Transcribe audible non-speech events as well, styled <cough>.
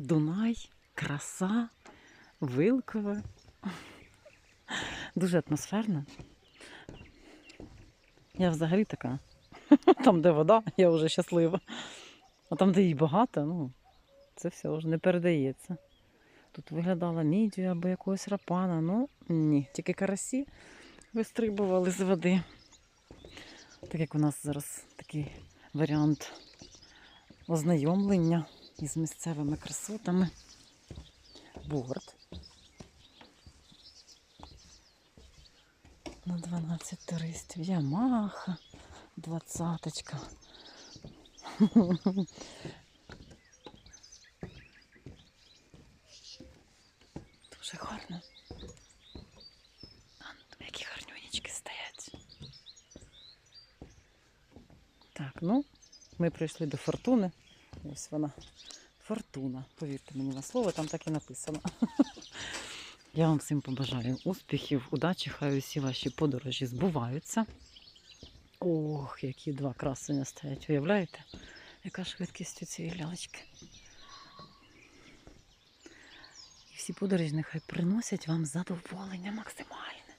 Дунай, краса, Вилкове. Дуже атмосферно. Я взагалі така. <laughs> Там, де вода, я вже щаслива. А там, де її багато, ну, це все вже не передається. Тут виглядала мідію або якогось рапана. Ну, ні, тільки карасі вистрибували з води. Так як у нас зараз такий варіант ознайомлення із місцевими красотами. Борт. На 12 туристів. Ямаха, двадцяточка. Дуже гарно. Ну, які гарнюнічки стоять. Так, ну, ми прийшли до фортуни. Ось вона. Фортуна. Повірте мені на слово, там так і написано. <laughs> Я вам всім побажаю успіхів, удачі, хай усі ваші подорожі збуваються. Ох, які два красення стоять, уявляєте? Яка швидкість у цієї лялечки. І всі подорожі нехай приносять вам задоволення максимальне.